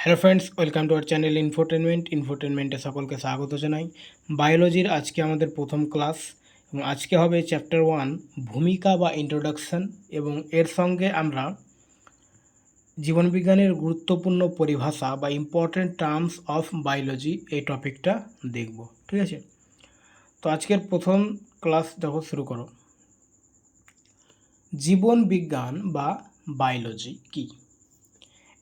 Hello friends welcome to our channel infotainment ইনফোটেনমেন্টে সকলকে স্বাগত জানাই। বায়োলজির আজকে আমাদের প্রথম ক্লাস এবং আজকে হবে চ্যাপ্টার ওয়ান ভূমিকা বা ইন্ট্রোডাকশন এবং এর সঙ্গে আমরা জীবনবিজ্ঞানের গুরুত্বপূর্ণ পরিভাষা বা ইম্পর্ট্যান্ট টার্মস অফ বায়োলজি এই টপিকটা দেখব, ঠিক আছে? তো আজকের প্রথম ক্লাস দেখো, শুরু করো। জীবন বিজ্ঞান বা বায়োলজি কী?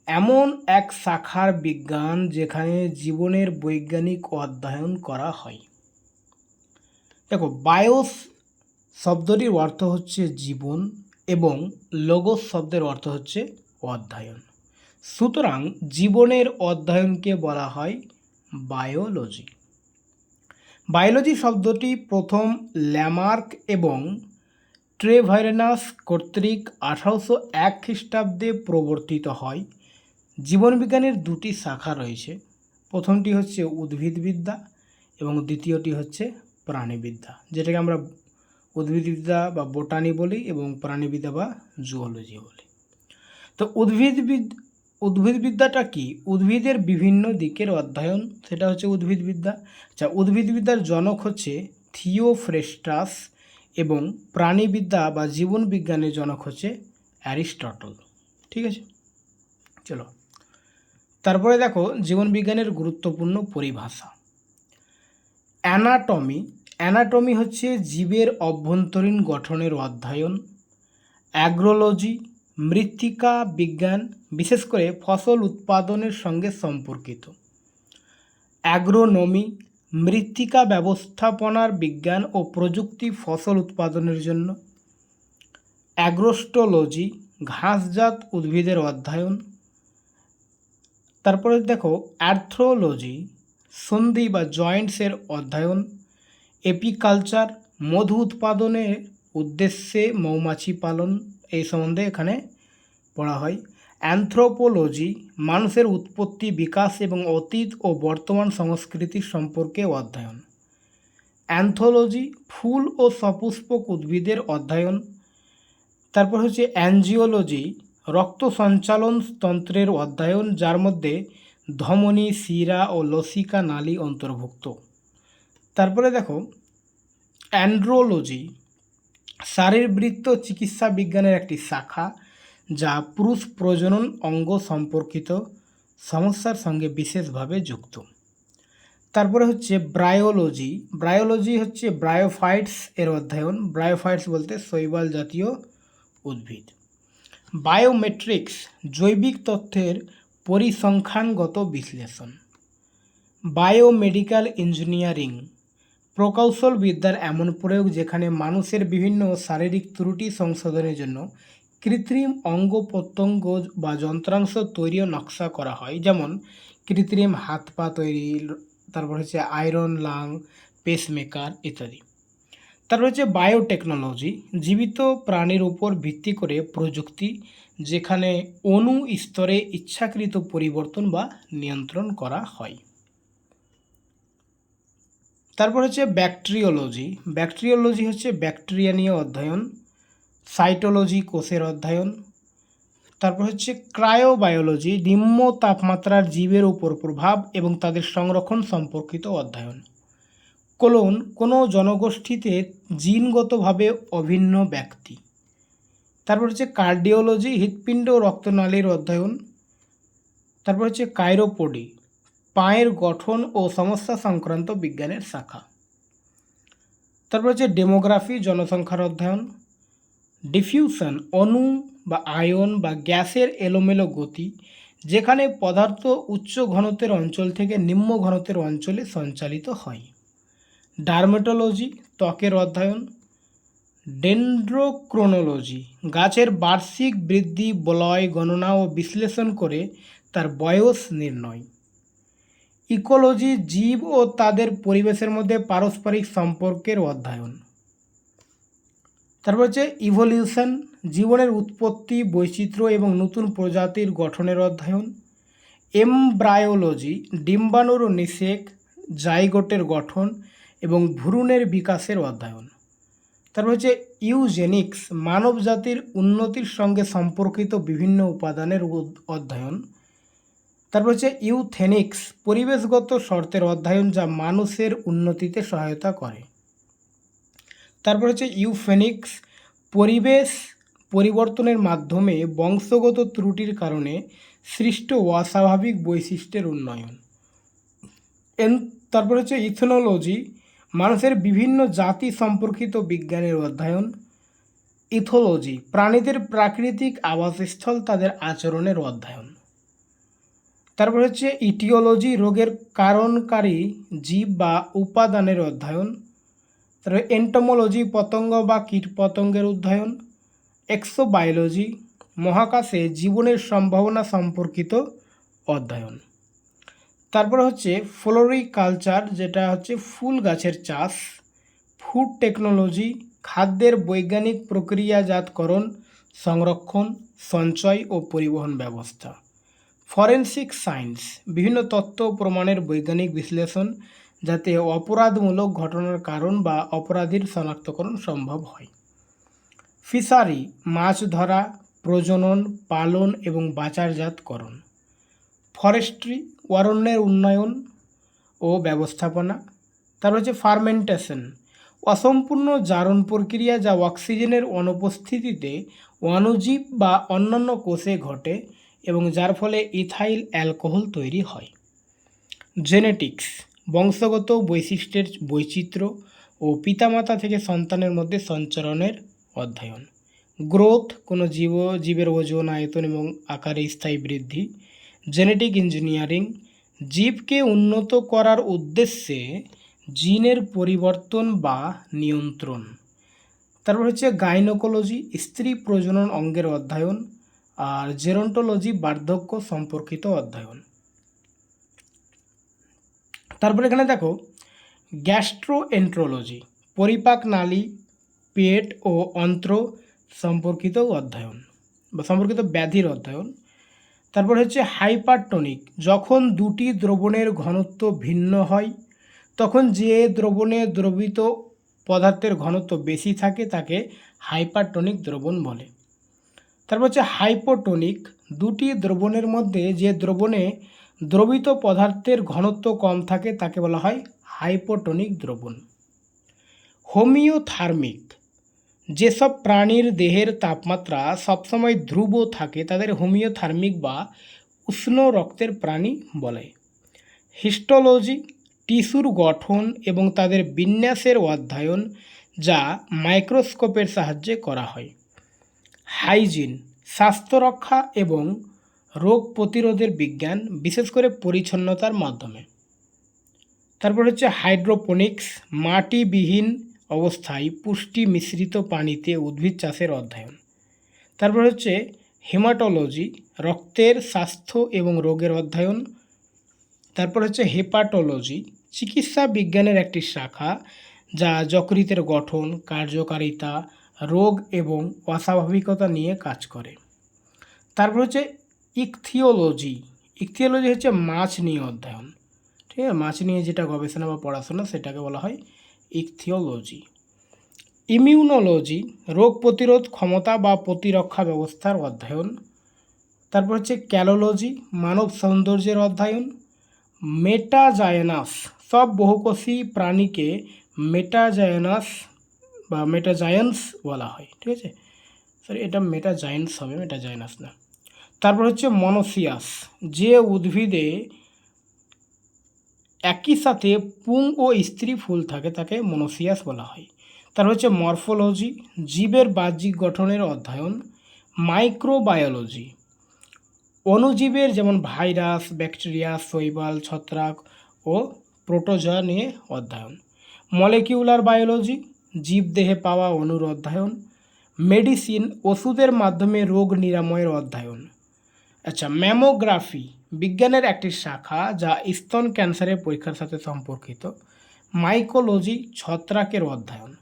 এমন এক শাখার বিজ্ঞান যেখানে জীবনের বৈজ্ঞানিক অধ্যয়ন করা হয়। দেখো বায়োস শব্দটির অর্থ হচ্ছে জীবন এবং লোগোস শব্দের অর্থ হচ্ছে অধ্যয়ন। সুতরাং জীবনের অধ্যয়নকে বলা হয় বায়োলজি বায়োলজি শব্দটি প্রথম ল্যামার্ক এবং ট্রেভাইরেনাস কর্তৃক আঠারোশো এক খ্রিস্টাব্দে প্রবর্তিত হয়। জীবনবিজ্ঞানের দুটি শাখা রয়েছে। প্রথমটি হচ্ছে উদ্ভিদবিদ্যা এবং দ্বিতীয়টি হচ্ছে প্রাণীবিদ্যা, যেটাকে আমরা উদ্ভিদবিদ্যা বা বোটানি বলি এবং প্রাণীবিদ্যা বা জুওলজি বলি। তো উদ্ভিদবিদ, উদ্ভিদবিদ্যাটা কি? উদ্ভিদের বিভিন্ন দিকের অধ্যয়ন, সেটা হচ্ছে উদ্ভিদবিদ্যা। আচ্ছা উদ্ভিদবিদ্যার জনক হচ্ছে থিওফ্রেস্টাস এবং প্রাণীবিদ্যা বা জীবন বিজ্ঞানের জনক হচ্ছে অ্যারিস্টটল। ঠিক আছে? চলো। তারপরে দেখো জীবনবিজ্ঞানের গুরুত্বপূর্ণ পরিভাষা। অ্যানাটমি। অ্যানাটমি হচ্ছে জীবের অভ্যন্তরীণ গঠনের অধ্যয়ন। অ্যাগ্রোলজি। মৃত্তিকা বিজ্ঞান, বিশেষ করে ফসল উৎপাদনের সঙ্গে সম্পর্কিত। অ্যাগ্রোনমি। মৃত্তিকা ব্যবস্থাপনার বিজ্ঞান ও প্রযুক্তি ফসল উৎপাদনের জন্য। অ্যাগ্রোস্টোলজি। ঘাসজাত উদ্ভিদের অধ্যয়ন। তারপরে দেখো অ্যার্থ্রোলজি সন্ধি বা জয়েন্টসের অধ্যয়ন, এপিকালচার, মধু উৎপাদনের উদ্দেশ্যে মৌমাছি পালন, এই সম্বন্ধে এখানে পড়া হয়। অ্যানথ্রোপোলজি, মানুষের উৎপত্তি, বিকাশ এবং অতীত ও বর্তমান সংস্কৃতি সম্পর্কে অধ্যয়ন। অ্যান্থোলজি ফুল ও সপুষ্পক উদ্ভিদের অধ্যয়ন। তারপর হচ্ছে অ্যানজিওলজি রক্ত সঞ্চালন তন্ত্রের অধ্যয়ন, যার মধ্যে ধমনী, শিরা ও লসিকা নালী অন্তর্ভুক্ত। তারপরে দেখো, অ্যান্ড্রোলজি, শারীরবৃত্ত চিকিৎসা বিজ্ঞানের একটি শাখা, যা পুরুষ প্রজনন অঙ্গ সম্পর্কিত সমস্যার সঙ্গে বিশেষভাবে যুক্ত। তারপরে হচ্ছে ব্রায়োলজি ব্রায়োলজি হচ্ছে ব্রায়োফাইটস এর অধ্যয়ন। ব্রায়োফাইটস বলতে শৈবাল জাতীয় উদ্ভিদ। বায়োমেট্রিক্স জৈবিক তথ্যের পরিসংখ্যানগত বিশ্লেষণ। বায়োমেডিক্যাল ইঞ্জিনিয়ারিং প্রকৌশল বিদ্যার এমন প্রয়োগ যেখানে মানুষের বিভিন্ন শারীরিক ত্রুটি সংশোধনের জন্য কৃত্রিম অঙ্গ প্রত্যঙ্গ বা যন্ত্রাংশ তৈরি নকশা করা হয়। যেমন কৃত্রিম হাত পা তৈরি, তারপর হচ্ছে আয়রন, লাং পেসমেকার ইত্যাদি। তারপর হচ্ছে বায়োটেকনোলজি জীবিত প্রাণীর উপর ভিত্তি করে প্রযুক্তি, যেখানে অণু স্তরে ইচ্ছাকৃত পরিবর্তন বা নিয়ন্ত্রণ করা হয়। তারপর হচ্ছে ব্যাকটেরিওলজি ব্যাকটেরিওলজি হচ্ছে ব্যাকটেরিয়া নিয়ে অধ্যয়ন সাইটোলজি কোষের অধ্যয়ন, তারপর হচ্ছে ক্রায়োবায়োলজি নিম্ন তাপমাত্রার জীবের উপর প্রভাব এবং তাদের সংরক্ষণ সম্পর্কিত অধ্যয়ন। কোলন কোনো জনগোষ্ঠীতে জিনগতভাবে অভিন্ন ব্যক্তি। তারপর হচ্ছে কার্ডিওলজি, হৃৎপিণ্ড, রক্তনালীর অধ্যয়ন। তারপর হচ্ছে কাইরোপোডি, পায়ের গঠন ও সমস্যা সংক্রান্ত বিজ্ঞানের শাখা। তারপর হচ্ছে ডেমোগ্রাফি, জনসংখ্যার অধ্যয়ন। ডিফিউশন, অণু বা আয়ন বা গ্যাসের এলোমেলো গতি, যেখানে পদার্থ উচ্চ ঘনত্বের অঞ্চল থেকে নিম্ন ঘনত্বের অঞ্চলে সঞ্চালিত হয়। ডার্মেটোলজি, ত্বকের অধ্যয়ন, ডেন্ড্রোক্রোনোলজি, গাছের বার্ষিক বৃদ্ধি, বলয় গণনা ও বিশ্লেষণ করে তার বয়স নির্ণয়। ইকোলজি জীব ও তাদের পরিবেশের মধ্যে পারস্পরিক সম্পর্কের অধ্যয়ন। তারপর হচ্ছে ইভলিউশন জীবনের উৎপত্তি, বৈচিত্র্য এবং নতুন প্রজাতির গঠনের অধ্যয়ন। এমব্রায়োলজি ডিম্বাণুর নিষেক, জাইগোটের গঠন এবং ভ্রূণের বিকাশের অধ্যয়ন। তারপর হচ্ছে ইউজেনিক্স মানব জাতির উন্নতির সঙ্গে সম্পর্কিত বিভিন্ন উপাদানের অধ্যয়ন। তারপর হচ্ছে ইউথেনিক্স পরিবেশগত শর্তের অধ্যয়ন যা মানুষের উন্নতিতে সহায়তা করে। তারপর হচ্ছে ইউফেনিক্স পরিবেশ পরিবর্তনের মাধ্যমে বংশগত ত্রুটির কারণে সৃষ্ট অস্বাভাবিক বৈশিষ্ট্যের উন্নয়ন। তারপর হচ্ছে ইথনোলজি মানুষের বিভিন্ন জাতি সম্পর্কিত বিজ্ঞানের অধ্যয়ন, ইথোলজি, প্রাণীদের প্রাকৃতিক আবাসস্থল তাদের আচরণের অধ্যয়ন। তারপর হচ্ছে ইটিওলজি, রোগের কারণকারী জীব বা উপাদানের অধ্যয়ন। তারপরে এন্টোমোলজি, পতঙ্গ বা কীটপতঙ্গের অধ্যয়ন। এক্সোবায়োলজি, মহাকাশে জীবনের সম্ভাবনা সম্পর্কিত অধ্যয়ন। তারপরে হচ্ছে ফ্লোরিকালচার, যেটা হচ্ছে ফুল গাছের চাষ, ফুড টেকনোলজি, খাদ্যের বৈজ্ঞানিক প্রক্রিয়াজাতকরণ, সংরক্ষণ, সঞ্চয় ও পরিবহন ব্যবস্থা। ফরেনসিক সায়েন্স, বিভিন্ন তত্ত্ব প্রমাণের বৈজ্ঞানিক বিশ্লেষণ যাতে অপরাধমূলক ঘটনার কারণ বা অপরাধীর শনাক্তকরণ সম্ভব হয়। ফিশারি, মাছ ধরা, প্রজনন, পালন এবং বাজারজাতকরণ ফরেস্ট্রি অরণ্যের উন্নয়ন ও ব্যবস্থাপনা, তার হচ্ছে ফার্মেন্টেশন। অসম্পূর্ণ জারণ প্রক্রিয়া যা অক্সিজেনের অনুপস্থিতিতে অণুজীব বা অন্যান্য কোষে ঘটে এবং যার ফলে ইথাইল অ্যালকোহল তৈরি হয়। জেনেটিক্স, বংশগত বৈশিষ্ট্যের বৈচিত্র্য ও পিতামাতা থেকে সন্তানের মধ্যে সঞ্চরণের অধ্যয়ন। গ্রোথ, কোনো জীব, জীবের ওজন, আয়তন এবং আকারে স্থায়ী বৃদ্ধি জেনেটিক ইঞ্জিনিয়ারিং জীবকে উন্নত করার উদ্দেশ্যে জিনের পরিবর্তন বা নিয়ন্ত্রণ। তারপর হচ্ছে গাইনোকোলজি স্ত্রী প্রজনন অঙ্গের অধ্যয়ন আর জেরন্টোলজি বার্ধক্য সম্পর্কিত অধ্যয়ন। তারপর এখানে দেখো গ্যাস্ট্রোএন্ট্রোলজি পরিপাক নালী, পেট ও অন্ত্র সম্পর্কিত অধ্যয়ন বা সম্পর্কিত ব্যাধির অধ্যয়ন। তারপর হচ্ছে হাইপারটনিক। যখন দুটি দ্রবণের ঘনত্ব ভিন্ন হয়, তখন যে দ্রবণে দ্রবিত পদার্থের ঘনত্ব বেশি থাকে তাকে হাইপারটনিক দ্রবণ বলে। তারপর হচ্ছে হাইপোটনিক, দুটি দ্রবণের মধ্যে যে দ্রবণে দ্রবিত পদার্থের ঘনত্ব কম থাকে তাকে বলা হয় হাইপোটনিক দ্রবণ। হোমিওথার্মিক যেসব প্রাণীর দেহের তাপমাত্রা সবসময় ধ্রুব থাকে, তাদের হোমিওথার্মিক বা উষ্ণ রক্তের প্রাণী বলে। হিস্টোলজি, টিস্যুর গঠন এবং তাদের বিন্যাসের অধ্যয়ন যা মাইক্রোস্কোপের সাহায্যে করা হয়। হাইজিন স্বাস্থ্য রক্ষা এবং রোগ প্রতিরোধের বিজ্ঞান বিশেষ করে পরিচ্ছন্নতার মাধ্যমে। তারপর হচ্ছে হাইড্রোপনিক্স, মাটিবিহীন অবস্থায় পুষ্টি মিশ্রিত পানিতে উদ্ভিদ চাষের অধ্যয়ন। তারপর হচ্ছে হেমাটোলজি, রক্তের স্বাস্থ্য এবং রোগের অধ্যয়ন। তারপর হচ্ছে হেপাটোলজি, চিকিৎসা বিজ্ঞানের একটি শাখা যা যকৃতের গঠন, কার্যকারিতা, রোগ এবং অস্বাভাবিকতা নিয়ে কাজ করে। তারপর হচ্ছে ইকথিওলজি ইকথিওলজি হচ্ছে মাছ নিয়ে অধ্যয়ন। ঠিক আছে? মাছ নিয়ে যেটা গবেষণা বা পড়াশোনা সেটাকে বলা হয় ইকথিওলজি। ইমিউনোলজি, রোগ প্রতিরোধ ক্ষমতা বা প্রতিরক্ষা ব্যবস্থার অধ্যয়ন। তারপর হচ্ছে ক্যালোলজি, মানব সৌন্দর্যের অধ্যয়ন। মেটাজায়নাস, সব বহুকোষী প্রাণীকে মেটাজায়নাস বা মেটাজায়ান্স বলা হয়, ঠিক আছে? সরি এটা মেটাজায়েন্স হবে, মেটাজায়নাস না। তারপর হচ্ছে মনোসিয়াস, যে উদ্ভিদে একই সাথে পুং ও স্ত্রী ফুল থাকে তাকে মনোসিয়াস বলা হয়। তার হচ্ছে মরফোলজি, জীবের বাহ্যিক গঠনের অধ্যয়ন, মাইক্রোবায়োলজি। অণুজীবের যেমন ভাইরাস, ব্যাকটেরিয়া, শৈবাল, ছত্রাক ও প্রোটোজয়া নিয়ে অধ্যয়ন। মলেকিউলার বায়োলজি, জীবদেহে পাওয়া অণুর অধ্যয়ন, মেডিসিন, ওষুধের মাধ্যমে রোগ নিরাময়ের অধ্যয়ন। আচ্ছা ম্যামোগ্রাফি। বিজ্ঞানের একটি শাখা যা স্তন ক্যান্সারের পরীক্ষার সাথে সম্পর্কিত। মাইকোলজি ছত্রাকের অধ্যয়ন।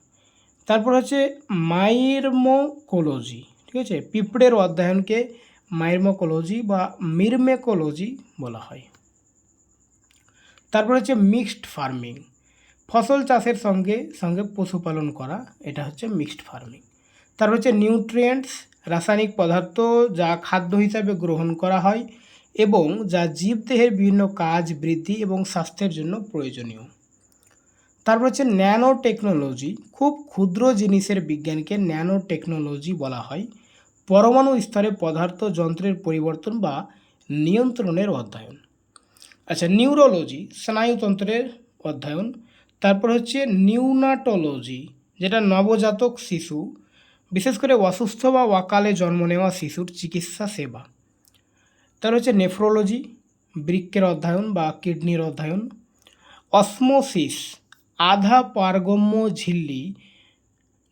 তারপর হচ্ছে মাইরমোকোলজি, ঠিক আছে? পিঁপড়ের অধ্যয়নকে মাইরমোকোলজি বা মিরমেকোলজি বলা হয়। তারপর হচ্ছে মিক্সড ফার্মিং। ফসল চাষের সঙ্গে সঙ্গে পশুপালন করা, এটা হচ্ছে মিক্সড ফার্মিং। তারপর হচ্ছে নিউট্রিয়েন্টস, রাসায়নিক পদার্থ যা খাদ্য হিসাবে গ্রহণ করা হয় এবং যা জীবদেহের বিভিন্ন কাজ, বৃদ্ধি এবং স্বাস্থ্যের জন্য প্রয়োজনীয়। তারপর হচ্ছে ন্যানো টেকনোলজি খুব ক্ষুদ্র জিনিসের বিজ্ঞানকে ন্যানো টেকনোলজি বলা হয়। পরমাণু স্তরে পদার্থ যন্ত্রের পরিবর্তন বা নিয়ন্ত্রণের অধ্যয়ন। আচ্ছা নিউরোলজি, স্নায়ুতন্ত্রের অধ্যয়ন। তারপর হচ্ছে নিউনাটোলজি, যেটা নবজাতক শিশু, বিশেষ করে অসুস্থ বা অকালে জন্ম নেওয়া শিশুর চিকিৎসা সেবা। তার হচ্ছে নেফ্রোলজি, বৃক্কের অধ্যয়ন বা কিডনির অধ্যয়ন। অসমোসিস, আধা পারগম্য ঝিল্লি,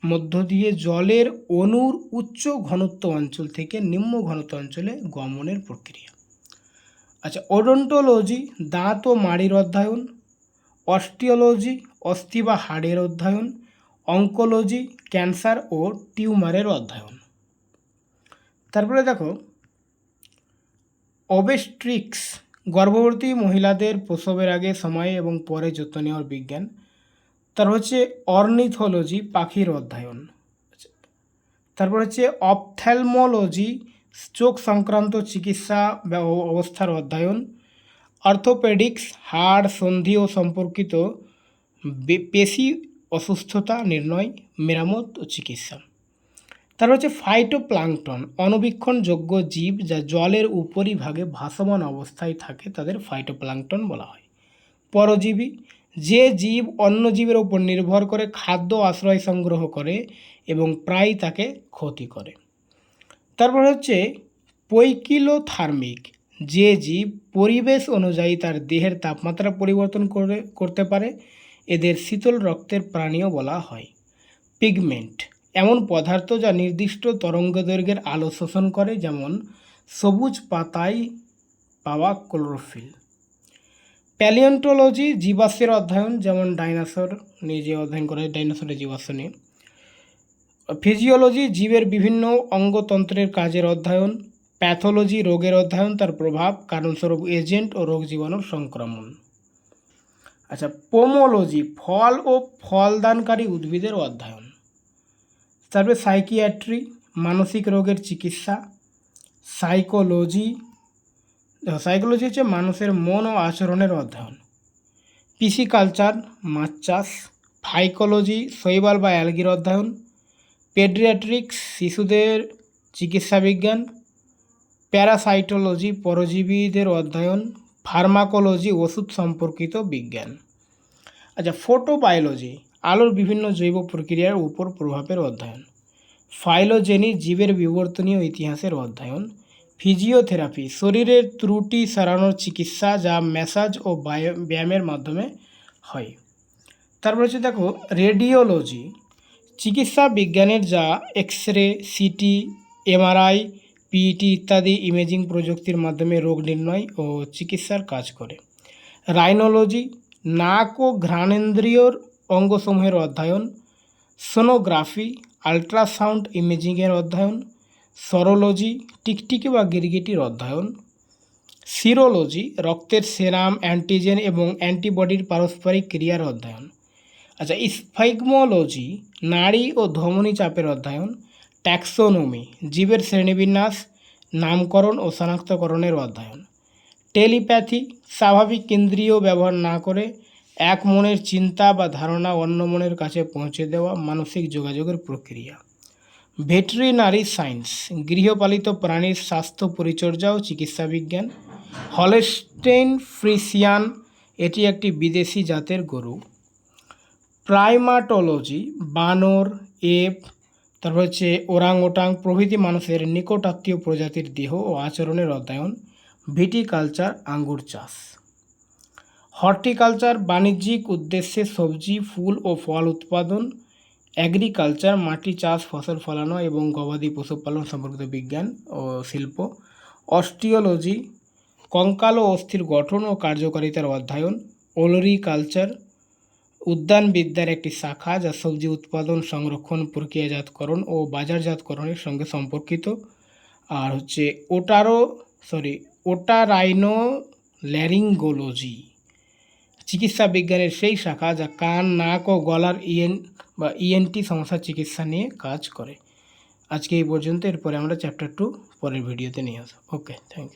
মধ্য দিয়ে জলের অণুর উচ্চ ঘনত্ব অঞ্চল থেকে নিম্ন ঘনত্ব অঞ্চলে গমনের প্রক্রিয়া। আচ্ছা ওডন্টোলজি দাঁত ও মাড়ির অধ্যয়ন। অস্টিওলজি, অস্থি বা হাড়ের অধ্যয়ন। অঙ্কোলজি, ক্যান্সার ও টিউমারের অধ্যয়ন। তারপরে দেখো ওবেস্ট্রিক্স গর্ভবতী মহিলাদের প্রসবের আগে, সময়ে এবং পরে যত্ন নেওয়ার বিজ্ঞান। তার হচ্ছে অর্নিথোলজি, পাখির অধ্যয়ন। তারপর হচ্ছে অপথ্যালমোলজি চোখ সংক্রান্ত চিকিৎসা অবস্থার অধ্যয়ন। অর্থোপেডিক্স, হাড়, সন্ধি ও সম্পর্কিত পেশি অসুস্থতা নির্ণয়, মেরামত ও চিকিৎসা। তার হচ্ছে ফাইটোপ্লাঙ্কটন অনবীক্ষণযোগ্য জীব যা জলের উপরিভাগে ভাসমান অবস্থায় থাকে, তাদের ফাইটোপ্লাঙ্কটন বলা হয়। পরজীবী, যে জীব অন্য জীবের উপর নির্ভর করে খাদ্য আশ্রয় সংগ্রহ করে এবং প্রায় তাকে ক্ষতি করে। তারপর হচ্ছে পৈকিলোথার্মিক, যে জীব পরিবেশ অনুযায়ী তার দেহের তাপমাত্রা পরিবর্তন করে, করতে পারে, এদের শীতল রক্তের প্রাণীও বলা হয়। পিগমেন্ট এমন পদার্থ যা নির্দিষ্ট তরঙ্গদৈর্ঘ্যের আলো শোষণ করে, যেমন সবুজ পাতায় পাওয়া ক্লোরোফিল। প্যালিওন্টোলজি জীবাশ্মের অধ্যয়ন, যেমন ডাইনোসর নিয়ে যে অধ্যয়ন করে, ডাইনোসরের জীবাশ্ম নিয়ে। ফিজিওলজি জীবের বিভিন্ন অঙ্গতন্ত্রের কাজের অধ্যয়ন। প্যাথোলজি রোগের অধ্যয়ন, তার প্রভাব, কারণস্বরূপ এজেন্ট ও রোগ জীবাণুর সংক্রমণ। আচ্ছা পোমোলজি ফল ও ফলদানকারী উদ্ভিদের অধ্যয়ন। তারপরে সাইকিয়াট্রি মানসিক রোগের চিকিৎসা সাইকোলজি সাইকোলজি হচ্ছে মানুষের মন ও আচরণের অধ্যয়ন। পিসিকালচার, মাছ চাষ ফাইকোলজি শৈবাল বা অ্যালগির অধ্যয়ন পেডিয়াট্রিক্স শিশুদের চিকিৎসা বিজ্ঞান প্যারাসাইটোলজি পরজীবীদের অধ্যয়ন ফার্মাকোলজি ওষুধ সম্পর্কিত বিজ্ঞান। আচ্ছা ফোটোবায়োলজি আলোর বিভিন্ন জৈব প্রক্রিয়ার উপর প্রভাবের অধ্যয়ন। ফাইলোজেনি জীবের বিবর্তনীয় ইতিহাসের অধ্যয়ন। ফিজিওথেরাপি, শরীরের ত্রুটি সারানোর চিকিৎসা যা ম্যাসাজ ও বায়- ব্যায়ামের মাধ্যমে হয়। তারপর হচ্ছে দেখো, রেডিওলজি। চিকিৎসা বিজ্ঞানের যা X ray CT, MRI, PET ইত্যাদি ইমেজিং প্রযুক্তির মাধ্যমে রোগ নির্ণয় ও চিকিৎসার কাজ করে। রাইনোলজি, নাক ও ঘ্রাণেন্দ্রিয়র অঙ্গসমূহের অধ্যয়ন, সোনোগ্রাফি, আল্ট্রাসাউন্ড ইমেজিংয়ের অধ্যয়ন, সরোলজি, টিকটিকি বা গিরগিটির অধ্যয়ন, সিরোলজি, রক্তের সেরাম, অ্যান্টিজেন এবং অ্যান্টিবডির পারস্পরিক ক্রিয়ার অধ্যয়ন। আচ্ছা স্পাইগমোলজি নাড়ি ও ধমনী চাপের অধ্যয়ন, ট্যাক্সোনমি, জীবের শ্রেণীবিন্যাস, নামকরণ ও শনাক্তকরণের অধ্যয়ন। টেলিপ্যাথি, স্বাভাবিক কেন্দ্রীয় ব্যবহার না করে এক মনের চিন্তা বা ধারণা অন্য মনের কাছে পৌঁছে দেওয়া মানসিক যোগাযোগের প্রক্রিয়া। ভেটেরিনারি সায়েন্স গৃহপালিত প্রাণীর স্বাস্থ্য পরিচর্যা ও চিকিৎসা বিজ্ঞান, হলেস্টেইন ফ্রিসিয়ান, এটি একটি বিদেশি জাতের গরু। প্রাইমাটোলজি, বানর, এপ, তারপর হচ্ছে ওরাং ওটাং প্রভৃতি মানুষের নিকটাত্মীয় প্রজাতির দেহ ও আচরণের অধ্যয়ন, ভিটিকালচার, আঙ্গুর চাষ। হর্টিকালচার, বাণিজ্যিক উদ্দেশ্যে সবজি, ফুল ও ফল উৎপাদন, অ্যাগ্রিকালচার, মাটি চাষ, ফসল ফলানো এবং গবাদি পশুপালন সম্পর্কিত বিজ্ঞান ও শিল্প অস্টিওলজি কঙ্কাল ও অস্থির গঠন ও কার্যকারিতার অধ্যয়ন, ওলরিকালচার, উদ্যানবিদ্যার একটি শাখা যা সবজি উৎপাদন, সংরক্ষণ, প্রক্রিয়াজাতকরণ ও বাজারজাতকরণের সঙ্গে সম্পর্কিত, আর হচ্ছে ওটারো সরি ওটারাইনো ল্যারিঙ্গোলজি চিকিৎসা বিজ্ঞানের সেই শাখা যা কান, নাক ও গলার ইএন বা ইএনটি সমস্যার চিকিৎসা নিয়ে কাজ করে। আজকে এই পর্যন্ত, এরপরে আমরা চ্যাপ্টার টু পরের ভিডিওতে নিয়ে আসব। Okay thank you